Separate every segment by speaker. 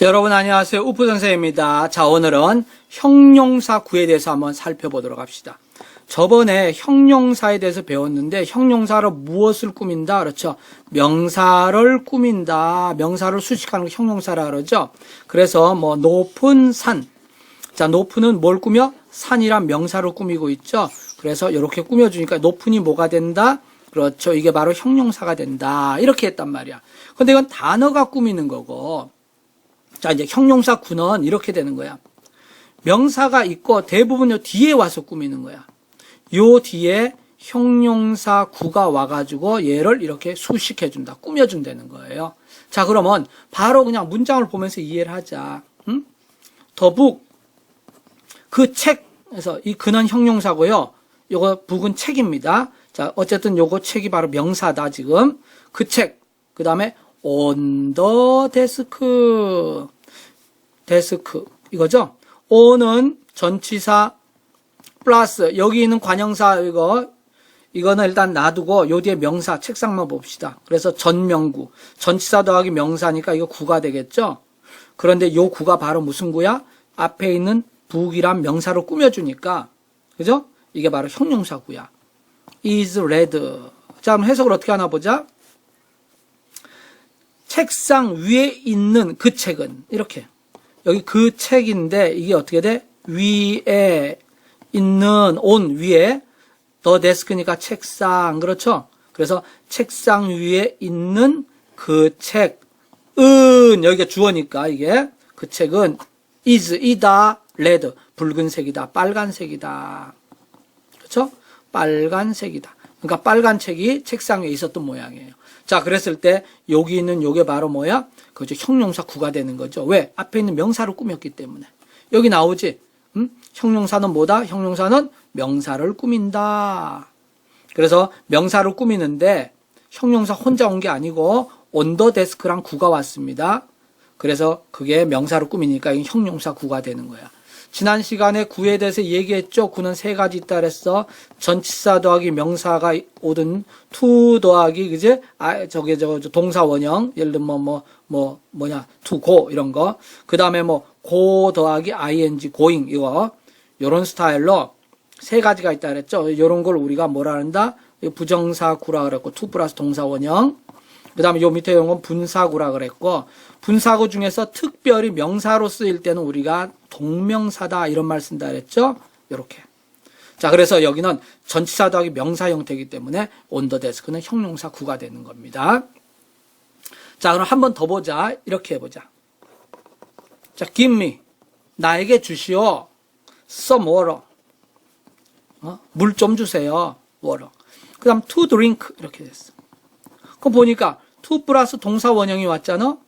Speaker 1: 여러분 안녕하세요. 우프 선생입니다. 자, 오늘은 형용사 구에 대해서 한번 살펴보도록 합시다. 저번에 형용사에 대해서 배웠는데 형용사로 무엇을 꾸민다? 그렇죠. 명사를 꾸민다. 명사를 수식하는 걸 형용사라 그러죠. 그래서 뭐 높은 산. 자, 높은은 뭘 꾸며? 산이란 명사를 꾸미고 있죠. 그래서 이렇게 꾸며 주니까 높은이 뭐가 된다? 그렇죠. 이게 바로 형용사가 된다. 이렇게 했단 말이야. 근데 이건 단어가 꾸미는 거고 자, 이제 형용사 구는 이렇게 되는 거야. 명사가 있고 대부분 요 뒤에 와서 꾸미는 거야. 요 뒤에 형용사 구가 와가지고 얘를 이렇게 수식해준다. 꾸며준다는 거예요. 자, 그러면 바로 그냥 문장을 보면서 이해를 하자. 응? 더 북. 그 책에서 이 그는 형용사고요. 요거 북은 책입니다. 자, 어쨌든 요거 책이 바로 명사다, 지금. 그 책. 그 다음에 the desk. 데스크. 이거죠? on은 전치사 플러스 여기 있는 관형사 이거 이거는 일단 놔두고 요 뒤에 명사 책상만 봅시다. 그래서 전명구 전치사 더하기 명사니까 이거 구가 되겠죠? 그런데 요 구가 바로 무슨 구야? 앞에 있는 북이란 명사로 꾸며주니까 그죠? 이게 바로 형용사 구야. is red. 자, 그럼 해석을 어떻게 하나 보자. 책상 위에 있는 그 책은 이렇게 여기 그 책인데 이게 어떻게 돼? 위에 있는 온 위에 더 데스크니까 책상 그렇죠? 그래서 책상 위에 있는 그 책은 여기가 주어니까 이게 그 책은 is 이다 레드 붉은색이다 빨간색이다 그렇죠? 빨간색이다. 그러니까 빨간 책이 책상 위에 있었던 모양이에요. 자, 그랬을 때 여기 있는 요게 바로 뭐야? 그죠 형용사 구가 되는 거죠. 왜? 앞에 있는 명사를 꾸몄기 때문에. 여기 나오지. 음? 형용사는 뭐다? 형용사는 명사를 꾸민다. 그래서 명사를 꾸미는데 형용사 혼자 온 게 아니고 온더 데스크랑 구가 왔습니다. 그래서 그게 명사를 꾸미니까 이 형용사 구가 되는 거야. 지난 시간에 구에 대해서 얘기했죠. 구는 세 가지 있다 그랬어. 전치사 더하기 명사가 오든 투 더하기 그제 아 저게 저 동사 원형 예를 들면 뭐 뭐 뭐 뭐, 냐 투고 이런 거. 그다음에 뭐 고 더하기 ing 고잉 이거 요런 스타일로 세 가지가 있다 그랬죠. 요런 걸 우리가 뭐라 한다? 부정사 구라 그랬고 투 플러스 동사 원형. 그 다음에 요 밑에 이런 건 분사구라 그랬고 분사구 중에서 특별히 명사로 쓰일 때는 우리가 동명사다 이런 말 쓴다 그랬죠? 요렇게. 자, 그래서 여기는 전치사 더하기 명사 형태이기 때문에 온더 데스크는 형용사 구가 되는 겁니다. 자, 그럼 한 번 더 보자. 이렇게 해보자. 자, give. 나에게 주시오. some water. 어? 물 좀 주세요. water. 그 다음 to drink. 이렇게 됐어. 그거 보니까 to 플러스 동사 원형이 왔잖아?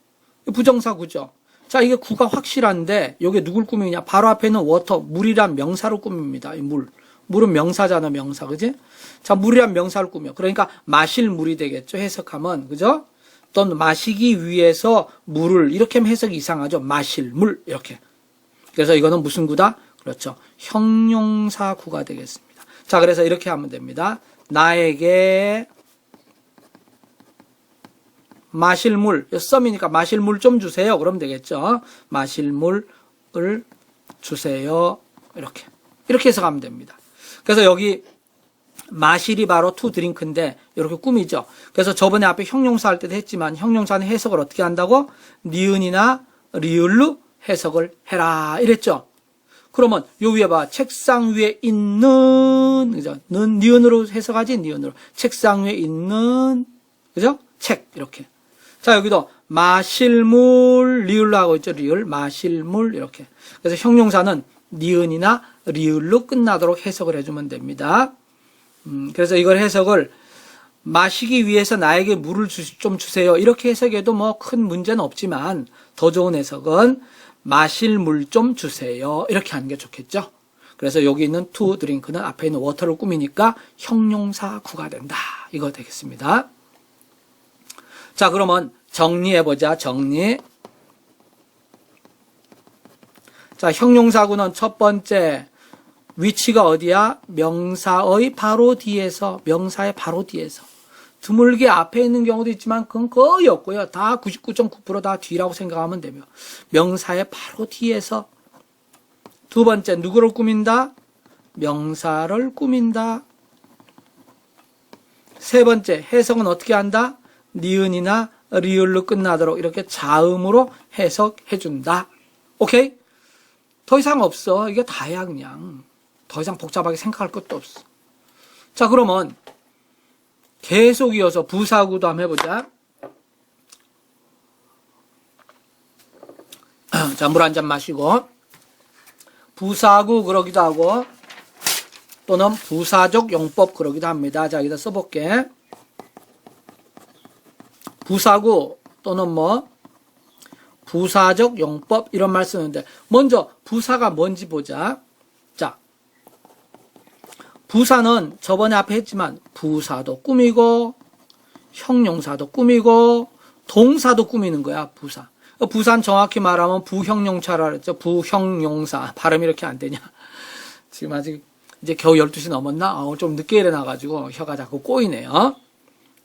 Speaker 1: 부정사 구죠. 자, 이게 구가 확실한데, 요게 누굴 꾸미냐? 바로 앞에 있는 워터, 물이란 명사로 꾸밉니다. 이 물. 물은 명사잖아, 명사. 그지? 자, 물이란 명사를 꾸며. 그러니까 마실 물이 되겠죠. 해석하면. 그죠? 또는 마시기 위해서 물을, 이렇게 하면 해석이 이상하죠. 마실 물. 이렇게. 그래서 이거는 무슨 구다? 그렇죠. 형용사 구가 되겠습니다. 자, 그래서 이렇게 하면 됩니다. 나에게 마실 물, 썸이니까 마실 물 좀 주세요. 그러면 되겠죠. 마실 물을 주세요. 이렇게. 이렇게 해서 가면 됩니다. 그래서 여기 마실이 바로 투 드링크인데 이렇게 꾸미죠. 그래서 저번에 앞에 형용사 할 때도 했지만 형용사는 해석을 어떻게 한다고? 니은이나 리을로 해석을 해라. 이랬죠. 그러면 요 위에 봐. 책상 위에 있는 그죠? 는 니은으로 해석하지 니은으로. 책상 위에 있는 그죠? 책 이렇게. 자, 여기도 마실 물, 리을로 하고 있죠. 리을, 마실 물, 이렇게. 그래서 형용사는 니은이나 리을로 끝나도록 해석을 해주면 됩니다. 음, 그래서 이걸 해석을 마시기 위해서 나에게 물을 주, 좀 주세요. 이렇게 해석해도 뭐 큰 문제는 없지만 더 좋은 해석은 마실 물 좀 주세요. 이렇게 하는 게 좋겠죠. 그래서 여기 있는 to drink는 앞에 있는 water를 꾸미니까 형용사 구가 된다. 이거 되겠습니다. 자, 그러면 정리해보자. 정리. 자, 형용사구는 첫 번째, 위치가 어디야? 명사의 바로 뒤에서, 명사의 바로 뒤에서. 드물게 앞에 있는 경우도 있지만 그건 거의 없고요. 다 99.9%다 뒤라고 생각하면 되며 명사의 바로 뒤에서 두 번째 누구를 꾸민다? 명사를 꾸민다. 세 번째 해석은 어떻게 한다? 니은이나 리을로 끝나도록 이렇게 자음으로 해석해 준다. 오케이? 더 이상 없어. 이게 다야 그냥. 더 이상 복잡하게 생각할 것도 없어. 자 그러면 계속 이어서 부사구도 한번 해보자. 자, 물 한 잔 마시고. 부사구 그러기도 하고, 또는 부사적 용법 그러기도 합니다. 자, 여기다 써볼게. 부사구 또는 뭐, 부사적 용법 이런 말 쓰는데, 먼저 부사가 뭔지 보자. 자, 부사는 저번에 앞에 했지만 부사도 꾸미고 형용사도 꾸미고 동사도 꾸미는 거야 부사. 어, 부산 정확히 말하면 부형용차라 그랬죠. 부형용사 발음이 이렇게 안 되냐. 지금 아직 이제 겨우 12시 넘었나? 어, 좀 늦게 일어나가지고 혀가 자꾸 꼬이네요.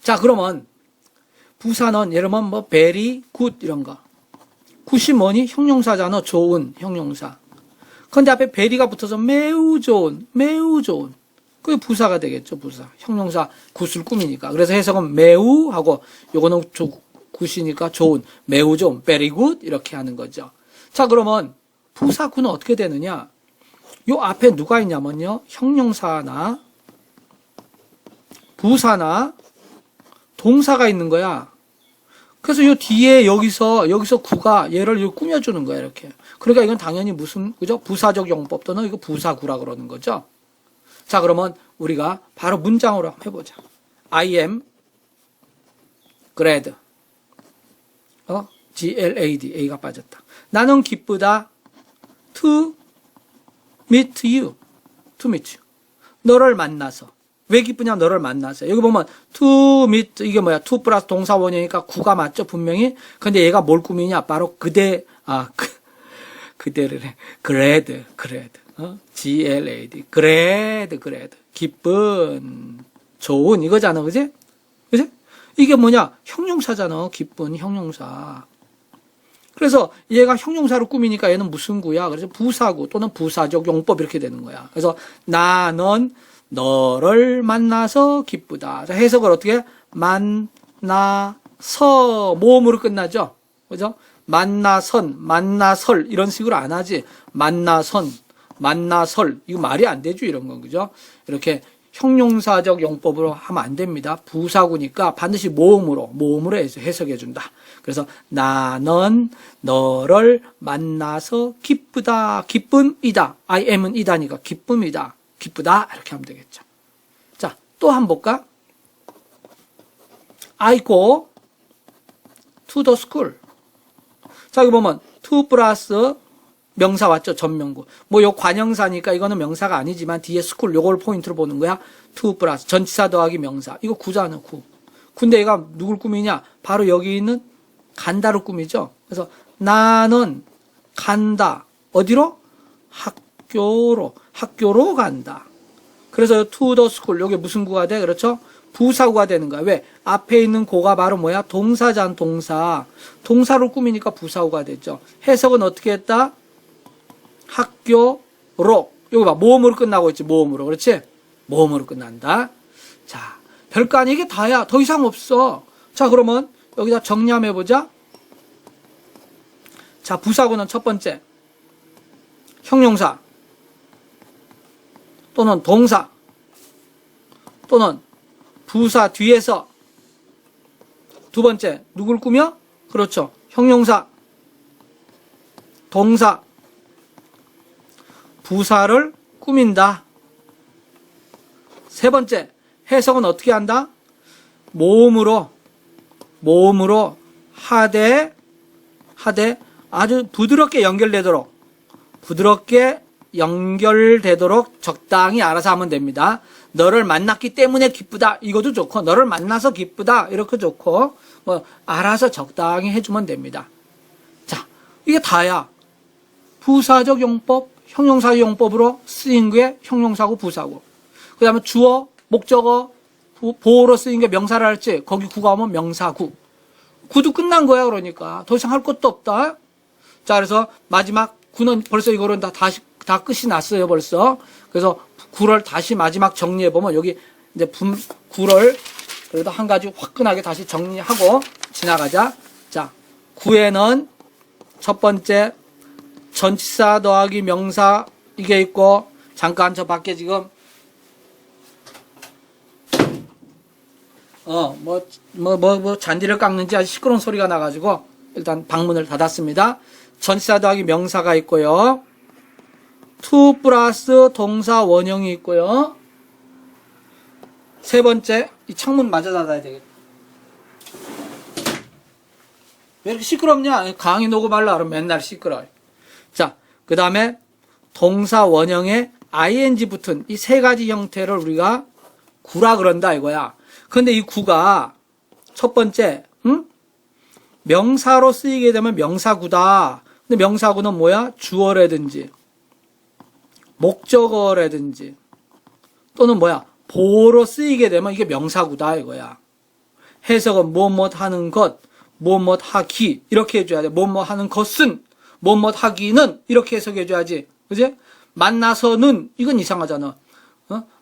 Speaker 1: 자 그러면 부사는 예를 들면 뭐 very 이런 거. 굿이 뭐니? 형용사잖아. 좋은 형용사. 근데 앞에 베리가 붙어서 매우 좋은, 매우 좋은. 그게 부사가 되겠죠, 부사. 형용사 굿을 꾸미니까. 그래서 해석은 매우 하고 요거는 조, 굿이니까 좋은, 매우 좋은, very good 이렇게 하는 거죠. 자, 그러면 부사 굿은 어떻게 되느냐? 요 앞에 누가 있냐면요. 형용사나 부사나 동사가 있는 거야. 그래서 요 뒤에 여기서 여기서 구가 얘를 이렇게 꾸며주는 거야 이렇게. 그러니까 이건 당연히 무슨 그죠? 부사적 용법 또는 이거 부사구라 그러는 거죠. 자 그러면 우리가 바로 문장으로 해보자. I am glad. 어? G L A D A가 빠졌다. 나는 기쁘다. To meet you. To meet you. 너를 만나서. 왜 기쁘냐? 너를 만나서. 여기 보면 to meet 이게 뭐야? to 플러스 동사원이니까 구가 맞죠? 분명히. 근데 얘가 뭘 꾸미냐? 바로 그대 아 그, 그대를 해. glad, glad. 어? G L A D. glad, glad. 기쁜, 좋은 이거잖아. 그지? 그지? 이게 뭐냐? 형용사잖아. 기쁜 형용사. 그래서 얘가 형용사로 꾸미니까 얘는 무슨 구야? 그래서 부사구 또는 부사적 용법 이렇게 되는 거야. 그래서 나 는 너를 만나서 기쁘다. 자, 해석을 어떻게? 만나서 모음으로 끝나죠. 그죠? 만나선, 만나설 이런 식으로 안 하지. 만나선, 만나설 이거 말이 안 되죠. 이런 건 그죠? 이렇게 형용사적 용법으로 하면 안 됩니다. 부사구니까 반드시 모음으로 모음으로 해석해 준다. 그래서 나는 너를 만나서 기쁘다. 기쁨이다. I am은 이다니까 기쁨이다. 기쁘다. 이렇게 하면 되겠죠. 자, 또 한 번 볼까? I go to the school. 자, 여기 보면 to 플러스 명사 왔죠? 전명구. 뭐 요 관형사니까 이거는 명사가 아니지만 뒤에 스쿨 요걸 포인트로 보는 거야. to 플러스 전치사 더하기 명사. 이거 구잖아, 구. 근데 얘가 누굴 꾸미냐? 바로 여기 있는 간다로 꾸미죠. 그래서 나는 간다. 어디로? 학 교로. 학교로 간다. 그래서 the school 요게 무슨 구가 돼? 그렇죠? 부사구가 되는 거야. 왜? 앞에 있는 고가 바로 뭐야? 동사잖, 동사. 동사로 꾸미니까 부사구가 됐죠. 해석은 어떻게 했다? 학교로. 여기 봐. 모음으로 끝나고 있지, 모음으로. 그렇지? 모음으로 끝난다. 자, 별거 아니 이게 다야. 더 이상 없어. 자, 그러면 여기다 정리함해 보자. 자, 부사구는 첫 번째. 형용사. 또는 동사. 또는 부사 뒤에서 두 번째 누굴 꾸며? 그렇죠. 형용사, 동사, 부사를 꾸민다. 세 번째 해석은 어떻게 한다? 모음으로 모음으로 하되 하되 아주 부드럽게 연결되도록 부드럽게 연결되도록 적당히 알아서 하면 됩니다. 너를 만났기 때문에 기쁘다. 이것도 좋고, 너를 만나서 기쁘다. 이렇게 좋고, 뭐, 알아서 적당히 해주면 됩니다. 자, 이게 다야. 부사적 용법, 형용사 용법으로 쓰인 게 형용사고 부사고. 그 다음에 주어, 목적어, 보- 보호로 쓰인 게 명사라 할지 거기 구가 오면 명사구. 구도 끝난 거야 그러니까 더 이상 할 것도 없다. 자 그래서 마지막 구는 벌써 이거는 다 다시 다 끝이 났어요 벌써. 그래서 구를 다시 마지막 정리해 보면 여기 이제 분 구를 그래도 한 가지 화끈하게 다시 정리하고 지나가자. 자 구에는 첫 번째 전치사 더하기 명사 이게 있고 잠깐 저 밖에 지금 어 뭐 뭐 뭐 뭐 잔디를 깎는지 아주 시끄러운 소리가 나가지고 일단 방문을 닫았습니다. 전치사 더하기 명사가 있고요. To 플러스 동사 원형이 있고요. 세 번째 이 창문 맞아 닫아야 되겠다. 왜 이렇게 시끄럽냐? 강의 녹음 말라 그러면 맨날 시끄러워. 자, 그 다음에 동사 원형에 ing 붙은 이 세 가지 형태를 우리가 구라 그런다 이거야. 근데 이 구가 첫 번째, 응? 명사로 쓰이게 되면 명사구다. 근데 명사구는 뭐야? 주어라든지, 목적어라든지, 또는 뭐야? 보호로 쓰이게 되면 이게 명사구다 이거야. 해석은 뭐뭐 하는 것, 뭐뭐 하기 이렇게 해줘야 돼. 뭐뭐 하는 것은, 뭐뭐 하기는 이렇게 해석해줘야지. 그지? 만나서는 이건 이상하잖아.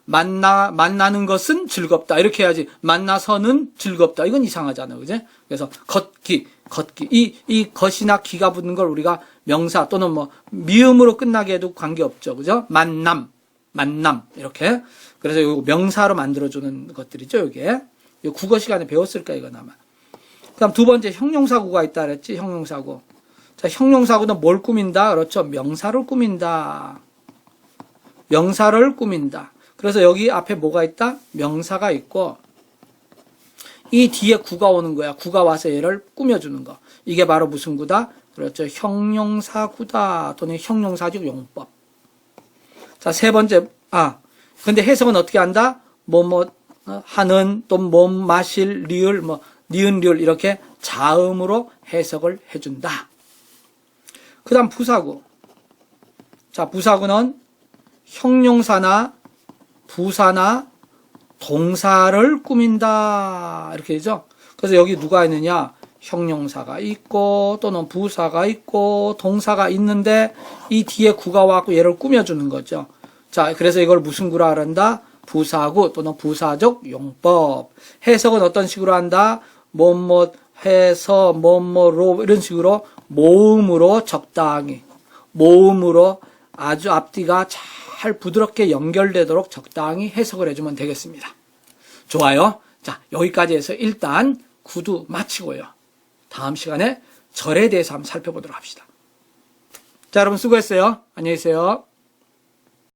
Speaker 1: 어? 만나 만나는 것은 즐겁다 이렇게 해야지. 만나서는 즐겁다 이건 이상하잖아, 그지? 그래서 걷기, 걷기 이 이 것이나 기가 붙는 걸 우리가 명사 또는 뭐 미음으로 끝나게 해도 관계 없죠, 그죠? 만남, 만남 이렇게. 그래서 요 명사로 만들어주는 것들이죠, 이게. 이 국어 시간에 배웠을 거야, 이건 아마. 그다음 두 번째 형용사구가 있다 그랬지, 형용사구. 자, 형용사구는 뭘 꾸민다? 그렇죠. 명사를 꾸민다. 명사를 꾸민다. 그래서 여기 앞에 뭐가 있다? 명사가 있고, 이 뒤에 구가 오는 거야. 구가 와서 얘를 꾸며주는 거. 이게 바로 무슨 구다? 그렇죠. 형용사 구다. 또는 형용사적 용법. 자, 세 번째, 아, 근데 해석은 어떻게 한다? 뭐, 뭐, 어, 하는, 또 뭐, 마실, 리을, 뭐, 니은, 리을, 이렇게 자음으로 해석을 해준다. 그 다음 부사구. 자, 부사구는 형용사나 부사나 동사를 꾸민다. 이렇게 되죠. 그래서 여기 누가 있느냐? 형용사가 있고, 또는 부사가 있고, 동사가 있는데, 이 뒤에 구가 와갖고 얘를 꾸며주는 거죠. 자, 그래서 이걸 무슨 구라 그런다? 부사구 또는 부사적 용법. 해석은 어떤 식으로 한다? 뭐뭐 해서 뭐뭐로 이런 식으로 모음으로 적당히 모음으로 아주 앞뒤가 잘 부드럽게 연결되도록 적당히 해석을 해주면 되겠습니다. 좋아요. 자, 여기까지 해서 일단 구두 마치고요. 다음 시간에 절에 대해서 한번 살펴보도록 합시다. 자, 여러분 수고했어요. 안녕히 계세요.